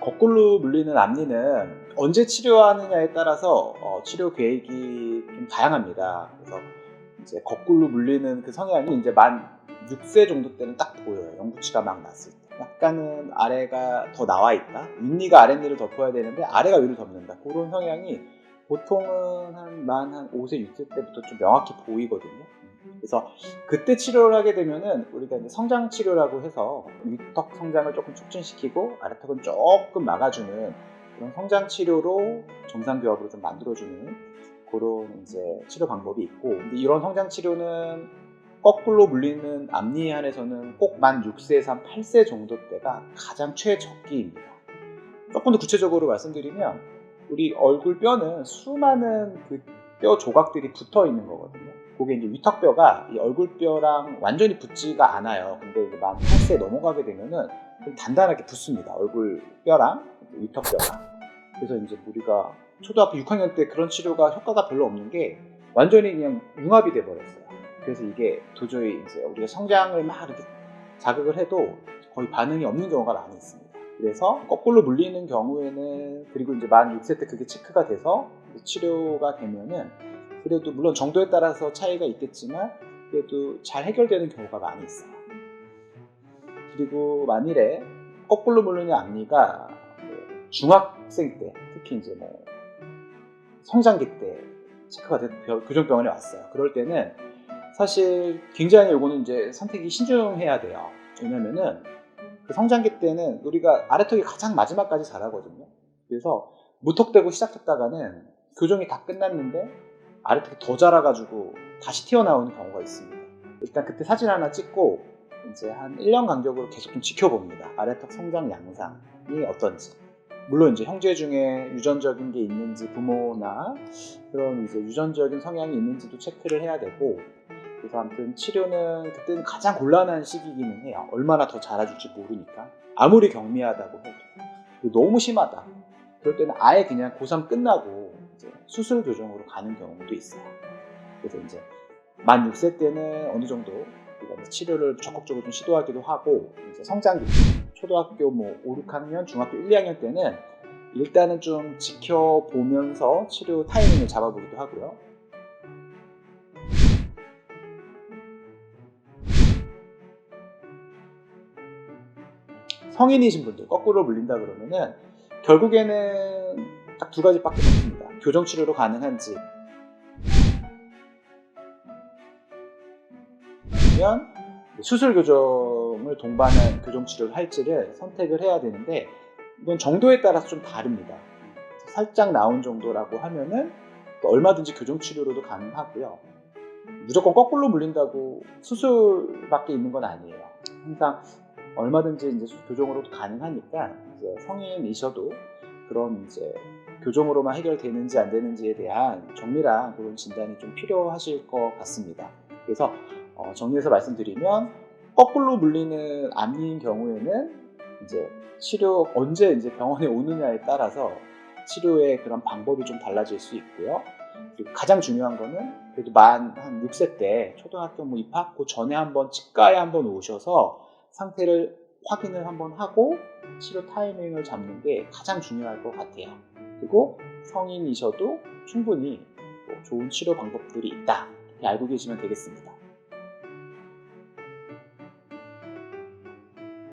거꾸로 물리는 앞니는 언제 치료하느냐에 따라서 어, 치료 계획이 좀 다양합니다. 그래서 이제 거꾸로 물리는 그 성향이 이제 만 6세 정도 때는 딱 보여요. 영구치가 막 났을 때. 약간은 아래가 더 나와 있다. 윗니가 아랫니를 덮어야 되는데 아래가 위를 덮는다. 그런 성향이 보통은 한 만 한 5세, 6세 때부터 좀 명확히 보이거든요. 그래서 그때 치료를 하게 되면은 우리가 이제 성장 치료라고 해서 윗턱 성장을 조금 촉진시키고 아래턱은 조금 막아주는 그런 성장 치료로 정상 교합으로 좀 만들어주는 그런 이제 치료 방법이 있고 이런 성장 치료는 거꾸로 물리는 앞니에 한해서는 꼭 만 6세에서 한 8세 정도 때가 가장 최적기입니다. 조금 더 구체적으로 말씀드리면 우리 얼굴 뼈는 수많은 그 뼈 조각들이 붙어 있는 거거든요. 그게 이제 위턱뼈가 이 얼굴뼈랑 완전히 붙지가 않아요. 근데 이제 만 8세 넘어가게 되면은 좀 단단하게 붙습니다. 얼굴뼈랑 위턱뼈가. 그래서 이제 우리가 초등학교 6학년 때 그런 치료가 효과가 별로 없는 게 완전히 그냥 융합이 돼 버렸어요. 그래서 이게 도저히 이제 우리가 성장을 막 이렇게 자극을 해도 거의 반응이 없는 경우가 많이 있습니다. 그래서 거꾸로 물리는 경우에는 그리고 이제 만 6세 때 그게 체크가 돼서 치료가 되면은 그래도 물론 정도에 따라서 차이가 있겠지만 그래도 잘 해결되는 경우가 많이 있어요. 그리고 만일에 거꾸로 물리는 앞니가 뭐 중학생 때 특히 이제 뭐 성장기 때 체크가 돼서 교정병원에 왔어요. 그럴 때는 사실 굉장히 요거는 이제 선택이 신중해야 돼요. 왜냐면은 그 성장기 때는 우리가 아래턱이 가장 마지막까지 자라거든요. 그래서 무턱대고 시작했다가는 교정이 다 끝났는데 아래턱이 더 자라가지고 다시 튀어나오는 경우가 있습니다. 일단 그때 사진 하나 찍고 이제 한 1년 간격으로 계속 좀 지켜봅니다. 아래턱 성장 양상이 어떤지. 물론 이제 형제 중에 유전적인 게 있는지 부모나 그런 이제 유전적인 성향이 있는지도 체크를 해야 되고 그래서 아무튼 치료는 그때는 가장 곤란한 시기기는 해요. 얼마나 더 자라줄지 모르니까. 아무리 경미하다고 해도. 너무 심하다. 그럴 때는 아예 그냥 고3 끝나고 수술 교정으로 가는 경우도 있어요. 그래서 이제 만 6세 때는 어느 정도 치료를 적극적으로 좀 시도하기도 하고 이제 성장기 초등학교 뭐 5, 6학년, 중학교 1, 2학년 때는 일단은 좀 지켜보면서 치료 타이밍을 잡아보기도 하고요. 성인이신 분들 거꾸로 물린다 그러면은 결국에는 딱 두 가지밖에 없습니다. 교정 치료로 가능한지 아니면 수술 교정을 동반한 교정 치료를 할지를 선택을 해야 되는데 이건 정도에 따라서 좀 다릅니다. 살짝 나온 정도라고 하면은 또 얼마든지 교정 치료로도 가능하고요. 무조건 거꾸로 물린다고 수술밖에 있는 건 아니에요. 항상 얼마든지 이제 교정으로도 가능하니까 이제 성인이셔도 그런 이제 교정으로만 해결되는지 안 되는지에 대한 정밀한 그런 진단이 좀 필요하실 것 같습니다. 그래서 어, 정리해서 말씀드리면 거꾸로 물리는 앞니인 경우에는 이제 치료 언제 이제 병원에 오느냐에 따라서 치료의 그런 방법이 좀 달라질 수 있고요. 가장 중요한 거는 그래도 만 한 6세 때 초등학교 뭐 입학 그 전에 한번 치과에 한번 오셔서 상태를 확인을 한번 하고 치료 타이밍을 잡는 게 가장 중요할 것 같아요. 그리고 성인이셔도 충분히 뭐 좋은 치료 방법들이 있다. 이렇게 알고 계시면 되겠습니다.